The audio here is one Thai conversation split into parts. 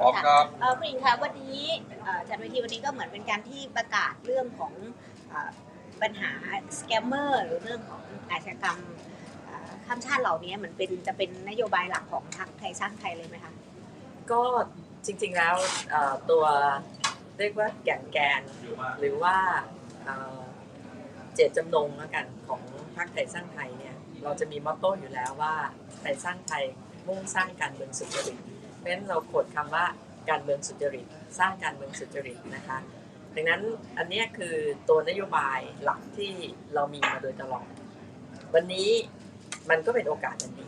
พร้อมครับเอ่อคุณหญิงคะวันนี้เอ่อจัดเวทีวันนี้ก็เหมือนเป็นการที่ประกาศเรื่องของเอ่อปัญหาสแกมเมอร์หรือเรื่องของอาชญากรรมเอ่อข้ามชาติเหล่านี้เหมือนเป็นจะเป็นนโยบายหลักของทางไทยสร้างไทยเลยไหมคะก็จริงๆแล้วเอ่อตัวเรียกว่าแก่นแกนหรือว่าเอ่อ เจตจำนงแล้วกันของพรรคไทยสร้างไทยเนี่ยเราจะมีมอตโต้อยู่แล้วว่าไทยสร้างไทยมุ่งสร้างการเมืองสุจริตเพราะฉะนั้นเราขดคำว่าการเมืองสุจริต สร้างการเมืองสุจริตนะคะดังนั้นอันนี้คือตัวนโยบายหลักที่เรามีมาโดยตลอด วันนี้มันก็เป็นโอกาสอันดี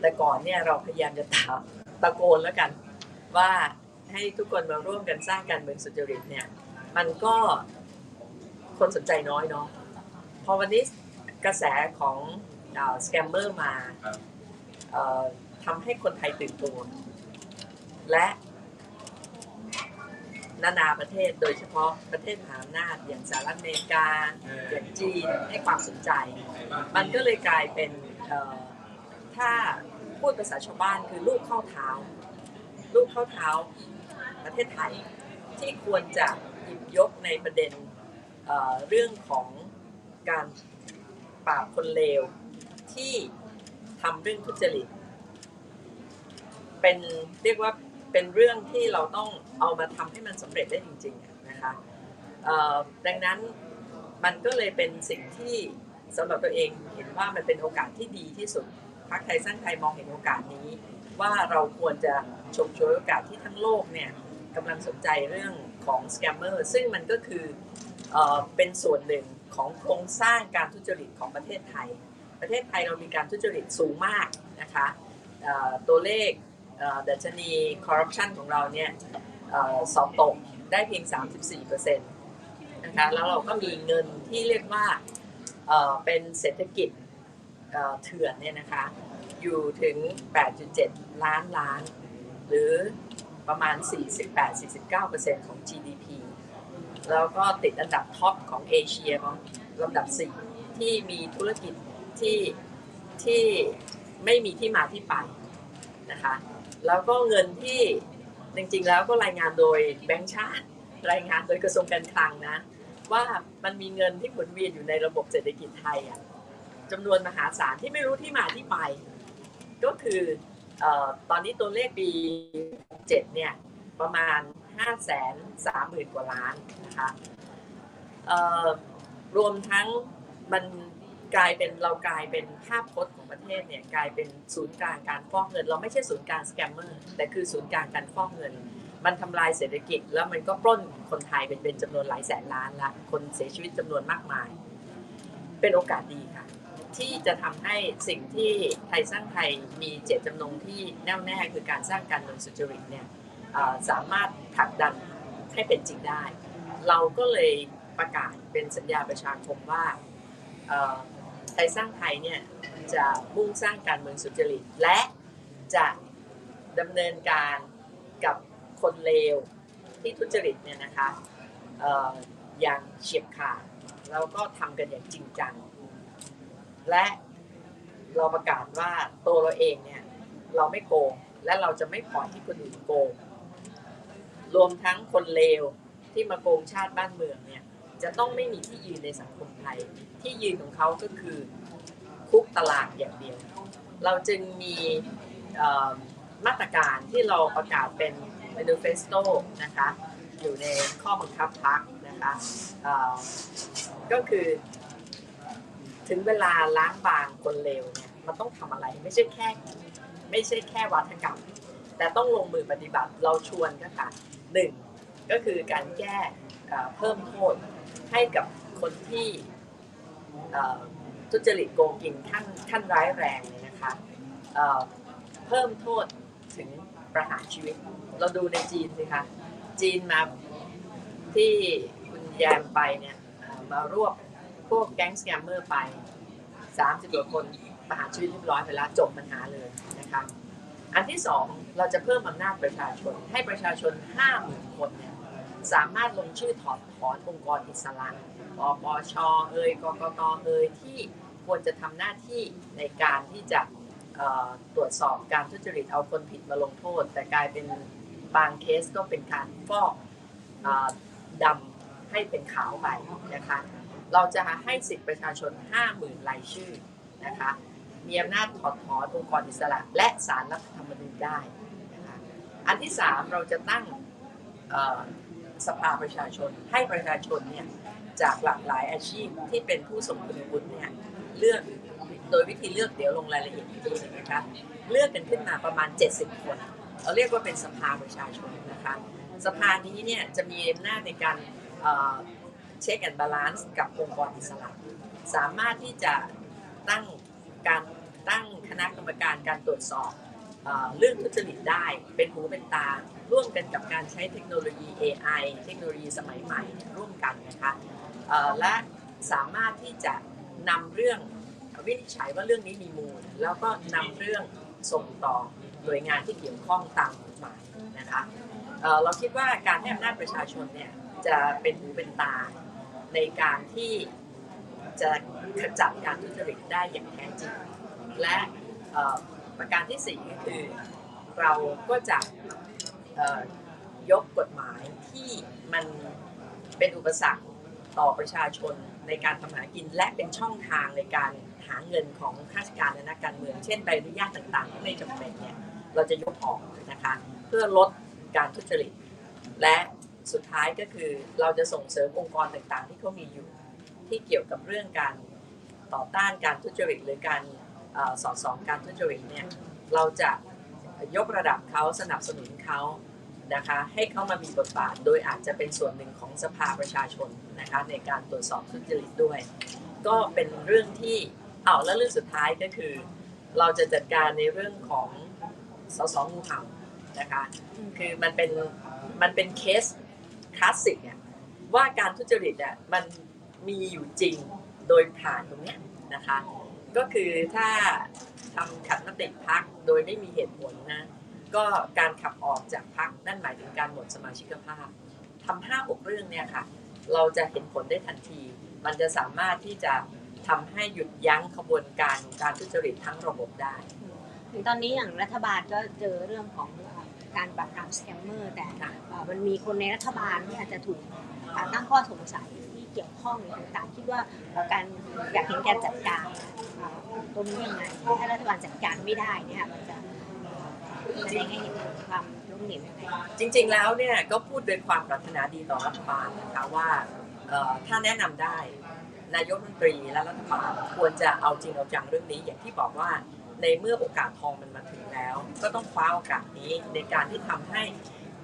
แต่ก่อนเนี่ยเราพยายามจะตาตะโกนแล้วกัน ว่าให้ทุกคนมาร่วมกันสร้างการเมืองสุจริตเนี่ยมันก็ คนสนใจน้อยเนาะพอวันนี้กระแสของสแกมเมอร์มาครับเอ่อทำให้คนไทยตื่นตัว และนานาประเทศโดยเฉพาะประเทศมหาอำนาจอย่างสหรัฐอเมริกาอย่างจีนให้ความสนใจ มันก็เลยกลายเป็นเอ่อถ้าพูดภาษาชาวบ้านคือลูกเข้าเท้า ลูกเข้าเท้าประเทศไทยที่ควรจะหยิบยกในประเด็น เรื่องของการปราบคนเลวที่ทำเรื่องทุจริต เป็นเรียกว่าเป็นเรื่องที่เราต้องเอามาทำให้มันสำเร็จได้จริงๆนะคะดังนั้นมันก็เลยเป็นสิ่งที่สำหรับตัวเองเห็นว่ามันเป็นโอกาสที่ดีที่สุดพรรคไทยสร้างไทยมองเห็นโอกาสนี้ ว่าเราควรจะฉกฉวยโอกาสที่ทั้งโลกเนี่ยกำลังสนใจเรื่องของสแกมเมอร์ซึ่งมันก็คือ เป็นส่วนหนึ่งของโครงสร้างการทุจริตของประเทศไทย ประเทศไทยเรามีการทุจริตสูงมากนะคะตัวเลขเดัชนีคอร์รัปชันของเราเนี่ยอสอบตกได้เพียง 34%นะคะแล้วเราก็มีเงินที่เรียกว่าเป็นเศรษฐกิจเอ่อเถื่อนเนี่ยนะคะอยู่ถึง 8.7 ล้านล้าน หรือประมาณ 48-49%ของ GDP แล้วก็ติดอันดับท็อปของเอเชียของลำดับ4ที่มีธุรกิจที่ที่ไม่มีที่มาที่ไปนะคะแล้วก็เงินที่จริงๆแล้วก็รายงานโดยแบงก์ชาติ รายงานโดยกระทรวงการคลังนะ ว่ามันมีเงินที่หมุนเวียนอยู่ในระบบเศรษฐกิจไทยอะจำนวนมหาศาลที่ไม่รู้ที่มาที่ไป ก็คือเออตอนนี้ตัวเลขปี 7 เนี่ยประมาณ 5 3 0 0 0 0กว่าล้านนะคะรวมทั้งมันกลายเป็นเรากลายเป็นภาพพจน์ของประเทศเนี่ยกลายเป็นศูนย์กลางการฟอกเงิน เราไม่ใช่ศูนย์กลางสแกมเมอร์แต่คือศูนย์กลางการฟอกเงิน มันทำลายเศรษฐกิจ แล้วมันก็ปล้นคนไทยเป็นเป็นจำนวนหลายแสนล้านละคนเสียชีวิตจำนวนมากมาย เป็นโอกาสดีค่ะ ที่จะทำให้สิ่งที่ไทยสร้างไทยมีเจตจำนงที่แน่วแน่คือการสร้างการเมืองสุจริตเนี่ย สามารถผลักดันให้เป็นจริงได้ เราก็เลยประกาศเป็นสัญญาประชาคมว่าไทยสร้างไทยเนี่ยจะมุ่งสร้างการเมืองสุจริต และจะดำเนินการกับคนเลวที่ทุจริตเนี่ยนะคะออย่างเฉียบขาดแล้วก็ทำกันอย่างจริงจัง และเราประกาศว่าตัวเราเองเนี่ยเราไม่โกงและเราจะไม่ปล่อยให้คนอื่นโกง รวมทั้งคนเลวที่มาโกงชาติบ้านเมืองเนี่ย จะต้องไม่มีที่ยืนในสังคมไทย ที่ยืนของเขาก็คือคุกตารางอย่างเดียว เราจึงมีมาตรการที่เราประกาศเป็น manifesto นะคะ อยู่ในข้อบังคับพรรคนะคะก็คือถึงเวลาล้างบางคนเลวเนี่ยมันต้องทำอะไรไม่ใช่แค่ ไม่ใช่แค่วัฒกรรม แต่ต้องลงมือปฏิบัติเราชวนก็ค่ะ หนึ่งก็คือการแก้เพิ่มโทษให้กับคนที่ทุจริตโกงกินขั้นขั้นร้ายแรงเลยนะคะเพิ่มโทษถึงประหารชีวิต เราดูในจีนสิคะจีนมาที่คุณแยมไปเนี่ยมารวบพวกแก๊งสแกมเมอร์ไป 30กว่าคนประหารชีวิตเรียบร้อยไปแล้วจบปัญหาเลยนะคะ อันที่สองเราจะเพิ่มอำนาจประชาชน ให้ประชาชน 50,000 คนเนี่ยสามารถลงชื่อถอดถอนองค์กรอิสระปปชเอ่ยกกตเอ่ยที่ควรจะทำหน้าที่ในการที่จะตรวจสอบการทุจริตเอาคนผิดมาลงโทษ แต่กลายเป็นบางเคสก็เป็นการฟอกดำให้เป็นขาวไปนะคะ เราจะให้สิทธิประชาชน 50,000รายชื่อนะคะ มีอำนาจถอดถอนองค์กรอิสระ และสารรัฐธรรมนูญได้นะคะอันที่3เราจะตั้งสภาประชาชนให้ประชาชนเนี่ยจากหลากหลายอาชีพที่เป็นผู้สมคุณวุฒิเนี่ยเลือกโดยวิธีเลือกเดี๋ยวลงรายละเอียดอีกทีนึงนะคะเลือกกันขึ้นมาประมาณ 70 คนเราเรียกว่าเป็นสภาประชาชนนะคะสภานี้เนี่ยจะมีอำนาจในการเช็คแอนด์บาลานซ์กับองค์กรอิสระ สามารถที่จะตั้งการ ตั้งคณะกรรมการการตรวจสอบเรื่องทุจริตได้ เป็นหูเป็นตา ร่วมกันกับการใช้เทคโนโลยี AI เทคโนโลยีสมัยใหม่ร่วมกันนะคะและสามารถที่จะนำเรื่องวินิจฉัยว่าเรื่องนี้มีมูล แล้วก็นำเรื่องส่งต่อหน่วยงานที่เกี่ยวข้องตามกฎหมายนะคะเอ่อเราคิดว่าการให้อำนาจประชาชนเนี่ยจะเป็นหูเป็นตาในการที่จะขจัดการทุจริตได้อย่างแท้จริง และประการที่สี่ก็คือ เราก็จะยกกฎหมายที่มันเป็นอุปสรรคต่อประชาชนในการทำหากิน และเป็นช่องทางในการหาเงินของข้าราชการและนักการเมือง เช่นใบอนุญาตต่างๆที่ไม่จำเป็นเนี่ยเราจะยกออกนะคะเพื่อลดการทุจริต และสุดท้ายก็คือเราจะส่งเสริมองค์กรต่างๆ ที่เขามีอยู่ ที่เกี่ยวกับเรื่องการต่อต้านการทุจริตหรือการ สอดส่องการทุจริตเนี่ยเราจะยกระดับเขาสนับสนุนเขานะคะให้เขามามีบทบาท โดยอาจจะเป็นส่วนหนึ่งของสภาประชาชนนะคะในการตรวจสอบทุจริตด้วย ก็เป็นเรื่องที่เอาแล้วเรื่องสุดท้ายก็คือ เราจะจัดการในเรื่องของสสงูเห่านะคะคือมันเป็นมันเป็นเคสคลาสสิกเนี่ยว่าการทุจริตอะมันมีอยู่จริงโดยผ่านตรงนี้นะคะ ก็คือถ้าทำขัดมติพักโดยไม่มีเหตุผลนะ ก็การขับออกจากพักนั่นหมายถึงการหมดสมาชิกภาพทำห้าหกเรื่องเนี่ยค่ะ เราจะเห็นผลได้ทันที มันจะสามารถที่จะทำให้หยุดยั้งขบวนการการทุจริตทั้งระบบได้ ถึงตอนนี้อย่างรัฐบาลก็เจอเรื่องของการปราบปรามสแกมเมอร์ แต่เอ่อมันมีคนในรัฐบาลที่อาจจะถูกอ่าตั้งข้อสงสัยที่เกี่ยวข้องต่างๆคิดว่าเอ่อการอยากเห็นการจัดการอ่า ตรงนี้ยังไงถ้ารัฐบาลจัดการไม่ได้เนี่ยมันจะแสดงให้เห็นถึงความล้มเหลวยังไงจริง ๆ แล้วเนี่ยก็พูดโดยความปรารถนาดีต่อรัฐบาลนะคะว่าถ้าแนะนำได้นายกรัฐมนตรีและรัฐบาลควรจะเอาจริงเอาจังเรื่องนี้ อย่างที่บอกว่าในเมื่อโอกาสทองมันมาถึงแล้ว ก็ต้องคว้าโอกาสนี้ในการที่ทำให้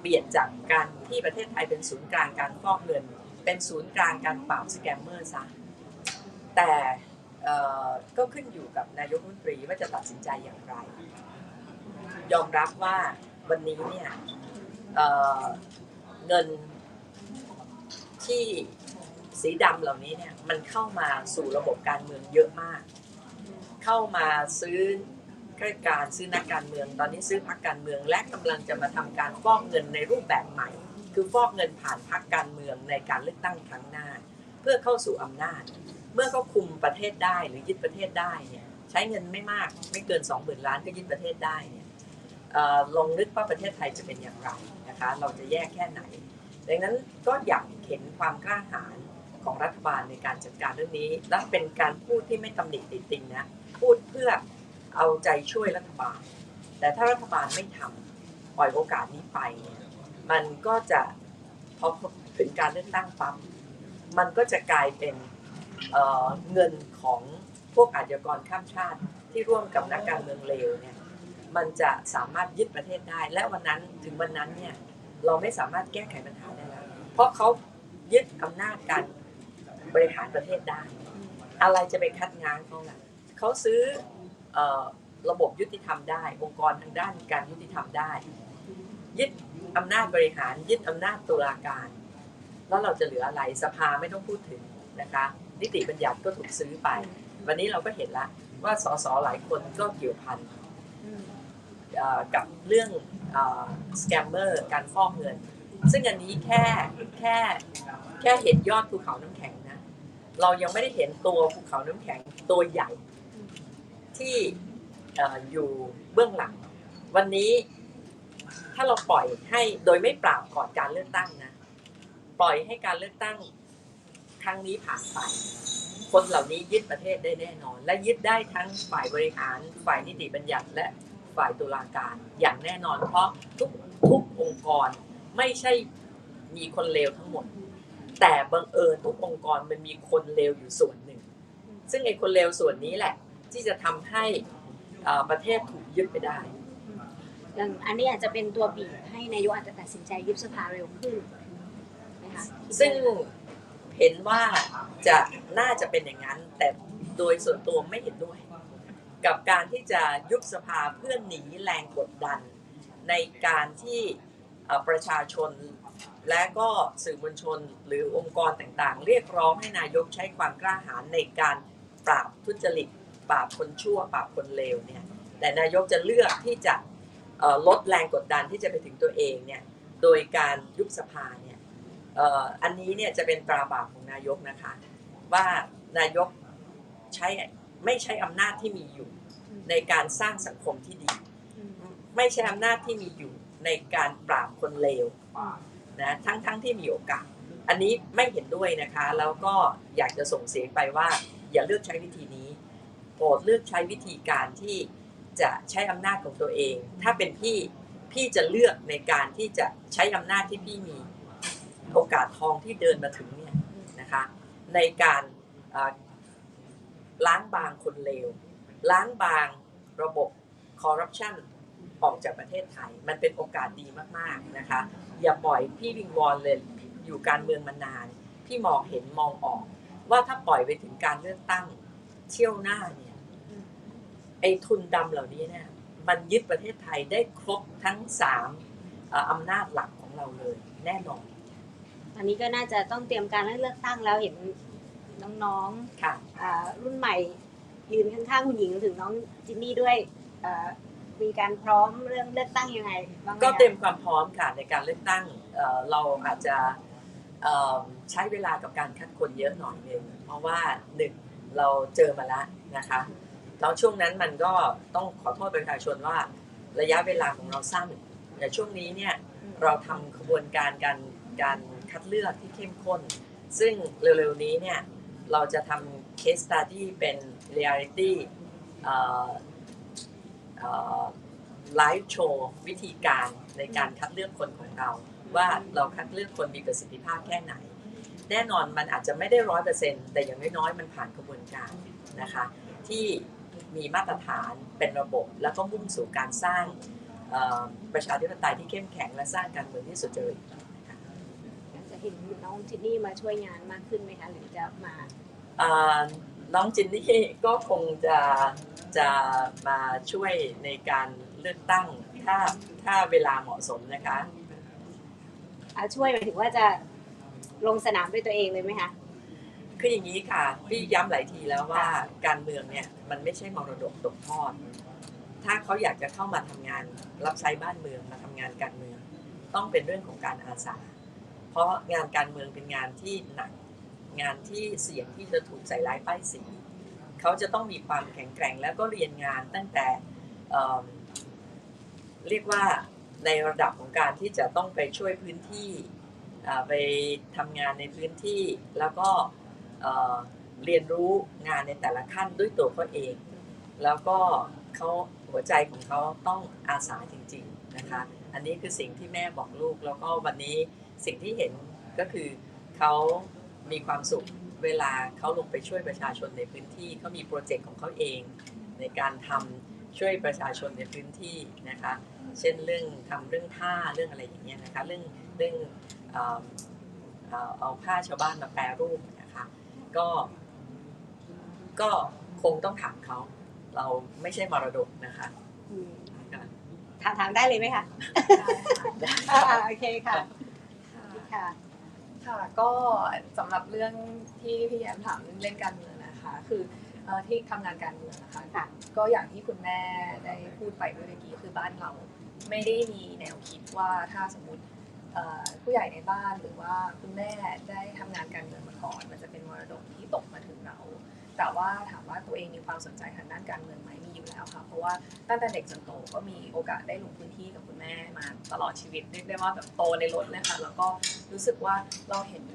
เปลี่ยนจากการที่ประเทศไทยเป็นศูนย์กลางการฟอกเงิน เป็นศูนย์กลางการปราบสแกมเมอร์ซะแต่ ก็ขึ้นอยู่กับนายกรัฐมนตรีว่าจะตัดสินใจอย่างไร ยอมรับว่าวันนี้เนี่ยเเงินที่สีดำเหล่านี้เนี่ยมันเข้ามาสู่ระบบการเมืองเยอะมาก เข้ามาซื้อข้าราชการซื้อนักการเมือง ตอนนี้ซื้อพรรคการเมืองและกำลังจะมาทำการฟอกเงินในรูปแบบใหม่ คือฟอกเงินผ่านพรรคการเมืองในการเลือกตั้งครั้งหน้า เพื่อเข้าสู่อำนาจ เมื่อเขาคุมประเทศได้หรือยึดประเทศได้เนี่ยใช้เงินไม่มากไม่เกิน20,000ล้านก็ยึดประเทศได้เนี่ยลองนึกว่าประเทศไทยจะเป็นอย่างไรนะคะเราจะแยกแค่ไหน ดังนั้นก็อยากเห็นความกล้าหาญของรัฐบาลในการจัดการเรื่องนี้ และเป็นการพูดที่ไม่ตำหนิติดติงนะพูดเพื่อเอาใจช่วยรัฐบาล แต่ถ้ารัฐบาลไม่ทำปล่อยโอกาสนี้ไปเนี่ยมันก็จะพอถึงการเลือกตั้งปั๊บมันก็จะกลายเป็น เเงินของพวกอาชญากรข้ามชาติที่ร่วมกับนักการเมืองเลวเนี่ยมันจะสามารถยึดประเทศได้ และวันนั้นถึงวันนั้นเนี่ยเราไม่สามารถแก้ไขปัญหาได้แล้วเพราะเขายึดอำนาจการบริหารประเทศได้ อะไรจะไปคัดง้างเขาล่ะเขาซื้อออระบบยุติธรรมได้ องค์กรทางด้านการยุติธรรมได้ ยึดอำนาจบริหารยึดอำนาจตุลาการ แล้วเราจะเหลืออะไรสภาไม่ต้องพูดถึงนะคะ นิติบัญญัติก็ถูกซื้อไป วันนี้เราก็เห็นแล้วว่าสสหลายคนก็เกี่ยวพันเอ่อกับเรื่องสแกมเมอร์การฟอกเงิน ซึ่งอันนี้แค่แค่แค่เห็นยอดภูเขาน้ำแข็งนะเรายังไม่ได้เห็นตัวภูเขาน้ำแข็งตัวใหญ่ที่เอ่ออยู่เบื้องหลัง วันนี้ถ้าเราปล่อยให้โดยไม่ปราบก่อนการเลือกตั้งนะ ปล่อยให้การเลือกตั้ง ครั้งนี้ผ่านไป คนเหล่านี้ยึดประเทศได้แน่นอน และยึดได้ทั้งฝ่ายบริหาร ฝ่ายนิติบัญญัติและฝ่ายตุลาการอย่างแน่นอน เพราะทุกทุกองค์กรไม่ใช่มีคนเลวทั้งหมด แต่บังเอิญทุกองค์กรมันมีคนเลวอยู่ส่วนหนึ่ง ซึ่งไอ้คนเลวส่วนนี้แหละ ที่จะทำให้เอ่อประเทศถูกยึดไปได้อย่างอันนี้อาจจะเป็นตัวบีบให้นายกอาจจะตัดสินใจยุบสภาเร็วขึ้นไหมคะซึ่ง เห็นว่าจะน่าจะเป็นอย่างนั้น แต่โดยส่วนตัวไม่เห็นด้วย กับการที่จะยุบสภาเพื่อหนีแรงกดดัน ในการที่ประชาชนและก็สื่อมวลชนหรือองค์กรต่างๆ เรียกร้องให้นายกใช้ความกล้าหาญในการปราบทุจริตปราบคนชั่วปราบคนเลวเนี่ยแต่นายกจะเลือกที่จะลดแรงกดดันที่จะไปถึงตัวเองเนี่ยโดยการยุบสภาเนี่ย อ่ออันนี้เนี่ยจะเป็นตราบาปของนายกนะคะ ว่านายกใช้ไม่ใช้อำนาจที่มีอยู่ ในการสร้างสังคมที่ดีอืมไม่ใช่อำนาจที่มีอยู่ในการปราบคนเลวอืมนะทั้งทั้งที่มีโอกาส อันนี้ไม่เห็นด้วยนะคะ แล้วก็อยากจะส่งเสียงไปว่า อย่าเลือกใช้วิธีนี้โปรดเลือกใช้วิธีการที่จะใช้อำนาจของตัวเอง ถ้าเป็นพี่พี่จะเลือกในการที่จะใช้อำนาจที่พี่มี โอกาสทองที่เดินมาถึงเนี่ยนะคะ ในการล้างบางคนเลว ล้างบางระบบคอร์รัปชันออกจากประเทศไทย มันเป็นโอกาสดีมากๆนะคะ อย่าปล่อยพี่วิงวอนเลยอยู่การเมืองมานาน พี่มองเห็นมองออก ว่าถ้าปล่อยไปถึงการเลือกตั้งเที่ยวหน้าเนี่ยไอ้ทุนดำเหล่านี้เนี่ยมันยึดประเทศไทยได้ครบทั้งสามอำนาจหลักของเราเลยแน่นอน อันนี้ก็น่าจะต้องเตรียมการเลือกตั้งแล้วเห็นน้องค่ะๆอ่ารุ่นใหม่ยืนข้างๆคุณหญิงถึงน้องจินนี่ด้วยอ่ามีการพร้อมเรื่องเลือกตั้งยังไงบ้างไหมก็คะเตรียมความพร้อมค่ะในการเลือกตั้งเอ่อเราอาจจะเอ่อใช้เวลากับการคัดคนเยอะหน่อยหนึงเพราะว่าหนึ่งเราเจอมาแล้วนะคะแล้วช่วงนั้นมันก็ต้องขอโทษประชาชนว่าระยะเวลาของเราสั้นแต่ช่วงนี้เนี่ยเราทำขบวนการการการ คัดเลือกที่เข้มข้น ซึ่งเร็วๆนี้เนี่ยเราจะทำ case study เป็น reality เอ่อเอ่อไลฟ์โชว์วิธีการในการคัดเลือกคนของเรา ว่าเราคัดเลือกคนมีประสิทธิภาพแค่ไหน แน่นอนมันอาจจะไม่ได้ร้อยเปอร์เซ็นต์แต่อย่างน้อยๆ มันผ่านกระบวนการนะคะที่มีมาตรฐานเป็นระบบ แล้วก็มุ่งสู่การสร้างประชาธิปไตยที่เข้มแข็งและสร้างการเมืองที่สุจริตน เห็นน้องจินนี่มาช่วยงานมากขึ้นไหมคะหรือจะมาเอ่อน้องจินนี่ก็คงจะจะมาช่วยในการเลือกตั้งถ้าถ้าเวลาเหมาะสมนะคะอ่าช่วยหมายถึงว่าจะลงสนามด้วยตัวเองเลยไหมคะคืออย่างนี้ค่ะพี่ย้ำหลายทีแล้วว่าการเมืองเนี่ยมันไม่ใช่มรดกตกทอด ถ้าเขาอยากจะเข้ามาทำงานรับใช้บ้านเมืองมาทำงานการเมือง ต้องเป็นเรื่องของการอาสา เพราะงานการเมืองเป็นงานที่หนักงานที่เสี่ยงที่จะถูกใส่ร้ายป้ายสีเขาจะต้องมีความแข็งแกร่งแล้วก็เรียนงานตั้งแต่เเรียกว่าในระดับของการที่จะต้องไปช่วยพื้นที่ไปทำงานในพื้นที่แล้วก็เอ่อเรียนรู้งานในแต่ละขั้นด้วยตัวเขาเอง แล้วก็เขาหัวใจของเขาต้องอาสาจริง ๆนะคะ อันนี้คือสิ่งที่แม่บอกลูกแล้วก็วันนี้ สิ่งที่เห็นก็คือเขามีความสุขเวลาเขาลงไปช่วยประชาชนในพื้นที่เขามีโปรเจกต์ของเขาเอง ในการทำช่วยประชาชนในพื้นที่นะคะ เช่นเรื่องทำเรื่องผ้าเรื่องอะไรอย่างเงี้ยนะคะเรื่องเรื่องเอ่อเอ่อเอาผ้าชาวบ้านมาแปรรูปนะคะก็ก็คงต้องถามเขาเราไม่ใช่มรดกนะคะอืมค่ะถามถามได้เลยไหมคะได้อ่าอ่าโอเคค่ะ ค่ะค่ะ ค่ะ ก็สำหรับเรื่องที่พี่แยมถามเรื่องการเมืองนะคะ คือเอ่อที่ทำงานการเมืองนะคะค่ะก็อย่างที่คุณแม่ได้พูดไปเมื่อกี้คือบ้านเราไม่ได้มีแนวคิดว่าถ้าสมมติเอ่อผู้ใหญ่ในบ้านหรือว่าคุณแม่ได้ทำงานการเมืองมาก่อนมันจะเป็นมรดกที่ตก แต่ว่าถามว่าตัวเองมีความสนใจทางด้านการเมืองไหมมีอยู่แล้วค่ะ เพราะว่าตั้งแต่เด็กจนโตก็มีโอกาสได้ลงพื้นที่กับคุณแม่มาตลอดชีวิตเรียกได้ว่าแบบโตในรถเลยค่ะแล้วก็รู้สึกว่าเราเห็น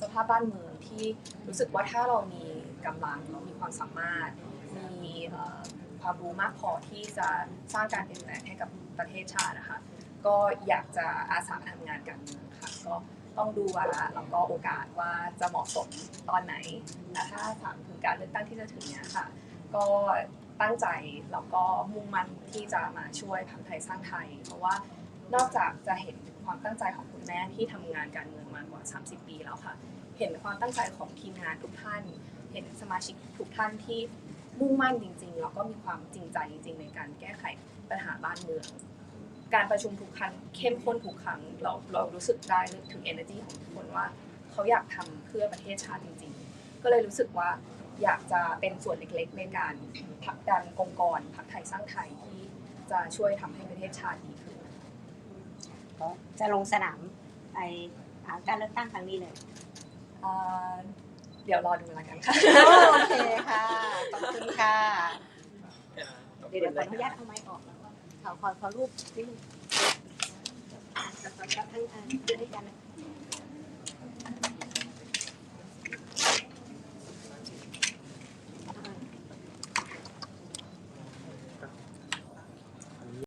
สภาพบ้านเมืองที่รู้สึกว่าถ้าเรามีกำลังเรามีความสามารถ มีความรู้มากพอที่จะสร้างการเปลี่ยนแปลงให้กับประเทศชาตินะคะ ก็อยากจะอาสาทำงานการเมืองค่ะก็ ต้องดูวาระแล้วก็โอกาสว่าจะเหมาะสมตอนไหนแต่ถ้าถามถึงการเลือกตั้งที่จะถึงเนี้ยค่ะ ก็ตั้งใจแล้วก็มุ่งมั่นที่จะมาช่วยพักไทยสร้างไทย เพราะว่านอกจากจะเห็นความตั้งใจของคุณแม่ที่ทำงานการเมืองมากว่า 30 ปีแล้วค่ะ เห็นความตั้งใจของทีมงานทุกท่าน เห็นสมาชิกทุกท่านที่มุ่งมั่นจริงๆ แล้วก็มีความจริงใจจริงๆ ในการแก้ไขปัญหาบ้านเมือง การประชุมทุกครั้งเข้มข้นทุกครั้งเราเรารู้สึกได้ถึง energy ของทุกคนว่า เขาอยากทำเพื่อประเทศชาติจริง ๆ ก็เลยรู้สึกว่าอยากจะเป็นส่วนเล็กๆ ในการผลักดันองค์กรพรรคไทยสร้างไทยที่จะช่วยทำให้ประเทศชาติดีขึ้นก็จะลงสนามไอหาการเลือกตั้งครั้งนี้เลยอ่าเดี๋ยวรอดูแล้วกันค่ะโอเคค่ะขอบคุณค่ะเดี๋ยวเดี๋ยวขออนุญาตเอาไม้ออกแล้วก็ ขอขอรูปนิดนึงทั้งอันด้วยกันนะ